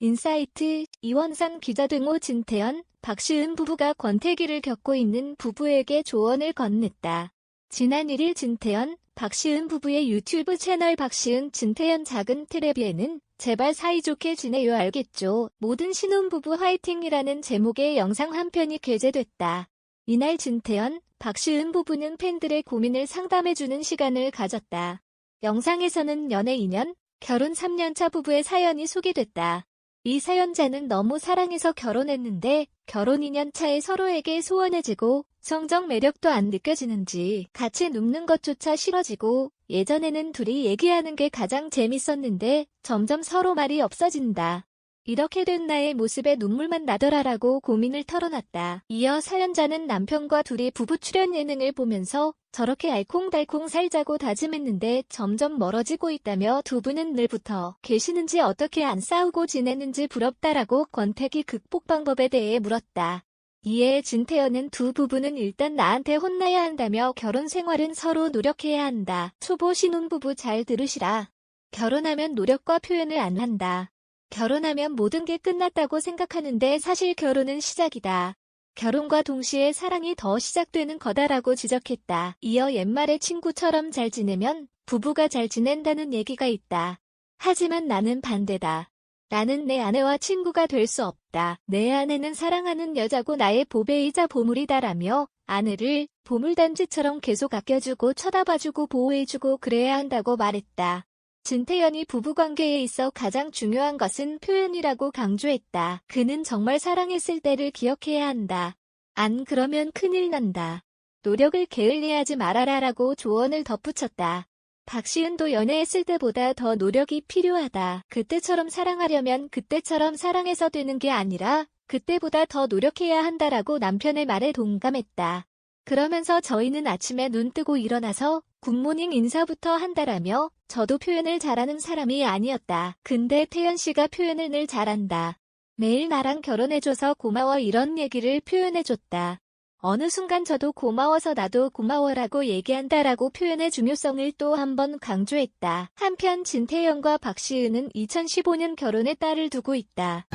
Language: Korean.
인사이트, 이원상 기자 등호 진태현, 박시은 부부가 권태기를 겪고 있는 부부에게 조언을 건넸다. 지난 1일 진태현, 박시은 부부의 유튜브 채널 박시은 진태현 작은 테레비에는 제발 사이좋게 지내요 알겠죠. 모든 신혼부부 화이팅이라는 제목의 영상 한 편이 게재됐다. 이날 진태현, 박시은 부부는 팬들의 고민을 상담해주는 시간을 가졌다. 영상에서는 연애 2년, 결혼 3년차 부부의 사연이 소개됐다. 이 사연자는 너무 사랑해서 결혼했는데 결혼 2년 차에 서로에게 소원해지고 성적 매력도 안 느껴지는지 같이 눕는 것조차 싫어지고 예전에는 둘이 얘기하는 게 가장 재밌었는데 점점 서로 말이 없어진다. 이렇게 된 나의 모습에 눈물만 나더라라고 고민을 털어놨다. 이어 사연자는 남편과 둘이 부부 출연 예능을 보면서 저렇게 알콩달콩 살자고 다짐했는데 점점 멀어지고 있다며 두 분은 늘부터 계시는지 어떻게 안 싸우고 지내는지 부럽다라고 권태기 극복 방법에 대해 물었다. 이에 진태현은 두 부부는 일단 나한테 혼나야 한다며 결혼 생활은 서로 노력해야 한다. 초보 신혼부부 잘 들으시라. 결혼하면 노력과 표현을 안 한다. 결혼하면 모든 게 끝났다고 생각하는데 사실 결혼은 시작이다. 결혼과 동시에 사랑이 더 시작되는 거다라고 지적했다. 이어 옛말에 친구처럼 잘 지내면 부부가 잘 지낸다는 얘기가 있다. 하지만 나는 반대다. 나는 내 아내와 친구가 될 수 없다. 내 아내는 사랑하는 여자고 나의 보배이자 보물이다라며 아내를 보물단지처럼 계속 아껴주고 쳐다봐주고 보호해주고 그래야 한다고 말했다. 진태현이 부부관계에 있어 가장 중요한 것은 표현이라고 강조했다. 그는 정말 사랑했을 때를 기억해야 한다. 안 그러면 큰일 난다. 노력을 게을리하지 말아라라고 조언을 덧붙였다. 박시은도 연애했을 때보다 더 노력이 필요하다. 그때처럼 사랑하려면 그때처럼 사랑해서 되는 게 아니라 그때보다 더 노력해야 한다라고 남편의 말에 동감했다. 그러면서 저희는 아침에 눈 뜨고 일어나서 굿모닝 인사부터 한다라며 저도 표현을 잘하는 사람이 아니었다. 근데 태연 씨가 표현을 늘 잘한다. 매일 나랑 결혼해줘서 고마워 이런 얘기를 표현해줬다. 어느 순간 저도 고마워서 나도 고마워라고 얘기한다라고 표현의 중요성을 또 한 번 강조했다. 한편 진태연과 박시은은 2015년 결혼에 딸을 두고 있다.